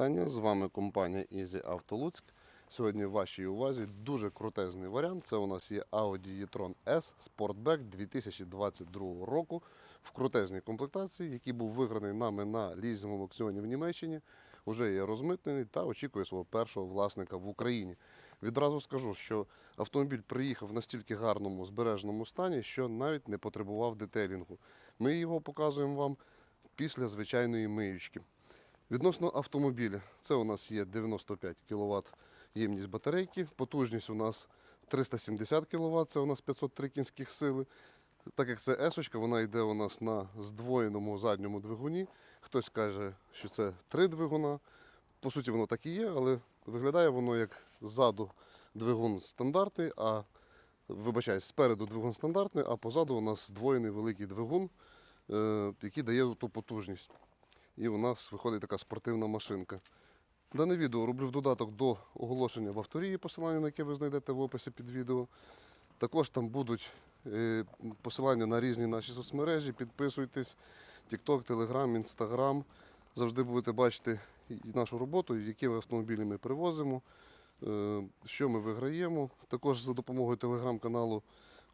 вітання. З вами компанія Easy Auto Луцьк. Сьогодні в вашій увазі дуже крутезний варіант. Це у нас є Audi e-tron S Sportback 2022 року в крутезній комплектації, який був виграний нами на лізинговому аукціоні в Німеччині. Уже є розмитнений та очікує свого першого власника в Україні. Відразу скажу, що автомобіль приїхав в настільки гарному збереженому стані, що навіть не потребував детелінгу. Ми його показуємо вам після звичайної миючки. Відносно автомобіля, це у нас є 95 кВт ємність батарейки, потужність у нас 370 кВт, це у нас 503 кінських сили. Так як це S, вона йде у нас на здвоєному задньому двигуні. Хтось каже, що це три двигуна. По суті, воно так і є, але виглядає воно як ззаду двигун стандартний, а вибачаюсь, спереду двигун стандартний, а позаду у нас здвоєний великий двигун, е, який дає ту потужність. І у нас виходить така спортивна машинка. Дане відео роблю в додаток до оголошення в авторії, посилання на яке ви знайдете в описі під відео. Також там будуть е, посилання на різні наші соцмережі. Підписуйтесь, TikTok, Telegram, Instagram. Завжди будете бачити нашу роботу, які автомобілі ми привозимо, е, що ми виграємо. Також за допомогою телеграм-каналу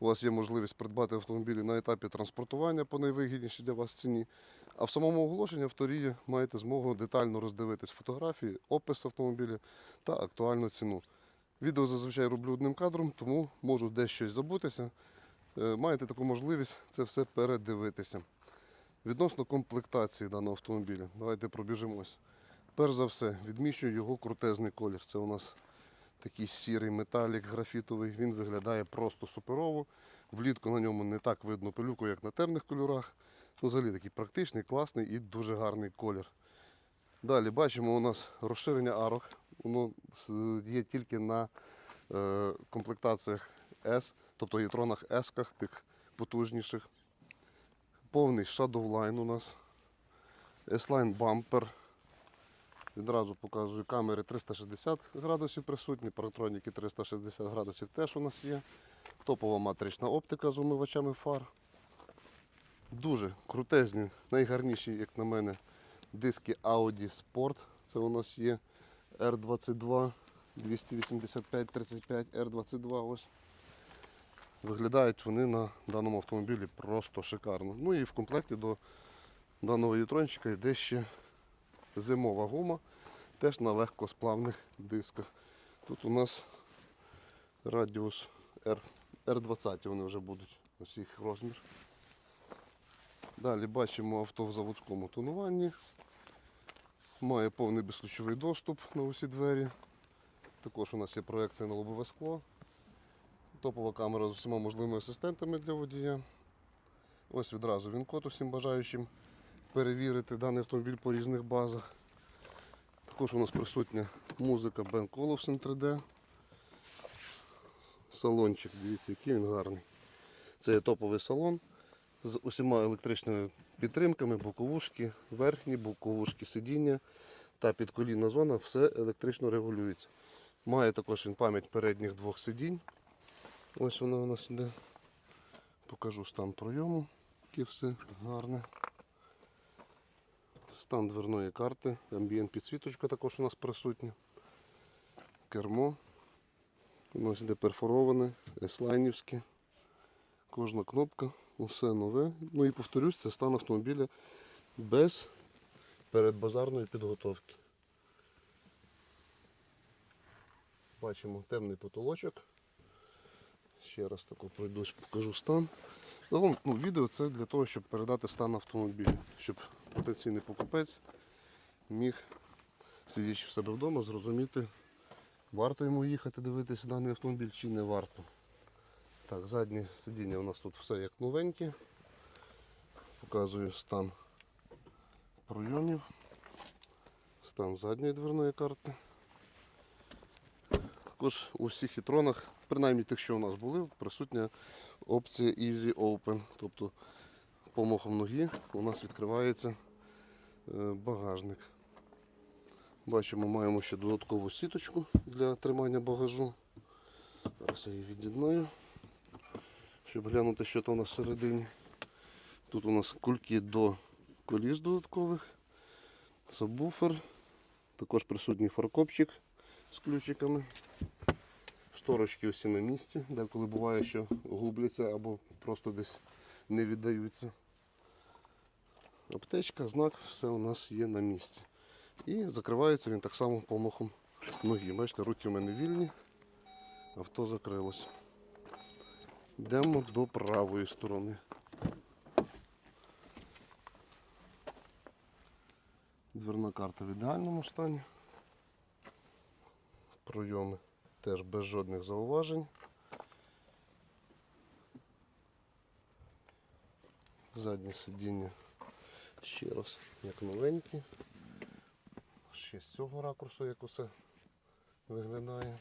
у вас є можливість придбати автомобілі на етапі транспортування по найвигіднішій для вас ціні. А в самому оголошенні авторії маєте змогу детально роздивитись фотографії, опис автомобіля та актуальну ціну. Відео зазвичай роблю одним кадром, тому можу десь щось забутися. Е, Маєте таку можливість це все передивитися. Відносно комплектації даного автомобіля, давайте пробіжимось. Перш за все, відмічую його крутезний колір. Це у нас такий сірий металік графітовий. Він виглядає просто суперово. Влітку на ньому не так видно пилюку, як на темних кольорах. Ну, взагалі такий практичний, класний і дуже гарний колір. Далі бачимо у нас розширення арок. Воно є тільки на е, комплектаціях S, тобто єтронах S, тих потужніших. Повний Shadowline у нас. S-Line бампер. Відразу показую камери 360 градусів присутні, паратроніки 360 градусів теж у нас є. Топова матрична оптика з умивачами фар. Дуже крутезні, найгарніші, як на мене, диски Audi Sport. Це у нас є R22 285 35 R22. Ось. Виглядають вони на даному автомобілі просто шикарно. Ну і в комплекті до даного єтрончика йде ще зимова гума, теж на легкосплавних дисках. Тут у нас радіус R, R20 вони вже будуть, ось їх розмір. Далі бачимо авто в заводському тонуванні. Має повний безключовий доступ на усі двері. Також у нас є проекція на лобове скло. Топова камера з усіма можливими асистентами для водія. Ось відразу він код усім бажаючим перевірити даний автомобіль по різних базах. Також у нас присутня музика Ben Colofson 3D. Салончик, дивіться, який він гарний. Це є топовий салон з усіма електричними підтримками, боковушки, верхні, боковушки сидіння та підколінна зона, все електрично регулюється. Має також він пам'ять передніх двох сидінь. Ось вона у нас іде. Покажу стан пройому, яке все гарне. Стан дверної карти, амбієнт підсвіточка також у нас присутня. Кермо. Нас йде перфороване, еслайнівське. Кожна кнопка, усе нове. Ну і повторюсь, це стан автомобіля без передбазарної підготовки. Бачимо темний потолочок. Ще раз тако пройдусь, покажу стан. Ну, відео це для того, щоб передати стан автомобіля, щоб потенційний покупець міг, сидячи в себе вдома, зрозуміти, варто йому їхати дивитися даний автомобіль чи не варто. Так, заднє сидіння у нас тут все як новеньке. Показую стан пройомів, стан задньої дверної карти. Також у всіх хітронах, принаймні тих, що у нас були, присутня опція Easy Open. Тобто помахом ноги у нас відкривається е, багажник. Бачимо, маємо ще додаткову сіточку для тримання багажу. Зараз я її від'єднаю, щоб глянути, що там у нас всередині. Тут у нас кульки до коліс додаткових, сабвуфер, Також присутній фаркопчик з ключиками. Шторочки усі на місці, деколи буває, що губляться або просто десь не віддаються. Аптечка, знак, все у нас є на місці. І закривається він так само помахом ноги. Бачите, руки у мене вільні, авто закрилось. Йдемо до правої сторони. Дверна карта в ідеальному стані. Пройоми теж без жодних зауважень. Заднє сидіння ще раз як новенькі. Ще з цього ракурсу як усе виглядає.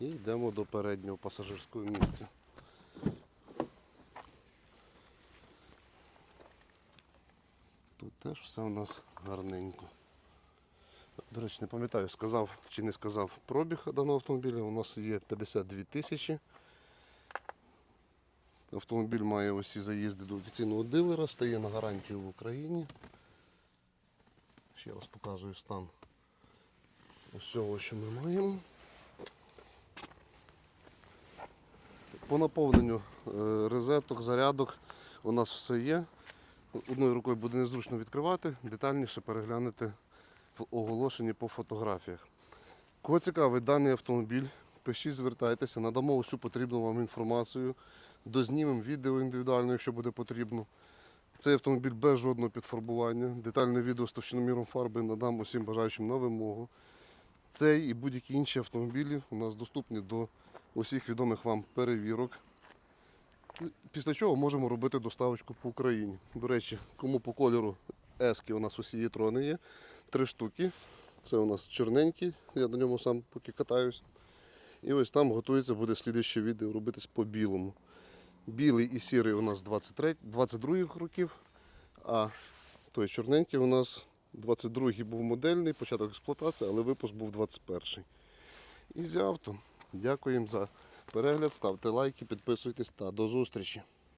І йдемо до переднього пасажирського місця. Тут теж все у нас гарненько. До речі, не пам'ятаю, сказав чи не сказав пробіг даного автомобіля. У нас є 52 тисячі. Автомобіль має усі заїзди до офіційного дилера, стає на гарантію в Україні. Ще раз показую стан усього, що ми маємо. По наповненню е, розеток, зарядок у нас все є. Одною рукою буде незручно відкривати, детальніше переглянути в оголошенні по фотографіях. Кого цікавий даний автомобіль, пишіть, звертайтеся, надамо усю потрібну вам інформацію, дознімемо відео індивідуально, якщо буде потрібно. Цей автомобіль без жодного підфарбування. Детальне відео з товщиноміром фарби надам усім бажаючим на вимогу. Цей і будь-які інші автомобілі у нас доступні до усіх відомих вам перевірок. Після чого можемо робити доставочку по Україні. До речі, кому по кольору ески у нас усі єтрони є. Три штуки. Це у нас чорненький, я на ньому сам поки катаюсь. І ось там готується буде слідуще відео робитись по білому. Білий і сірий у нас 23, 22 років, а той чорненький у нас 22-й був модельний, початок експлуатації, але випуск був 21-й. І з авто. Дякуємо за перегляд, ставте лайки, підписуйтесь та до зустрічі.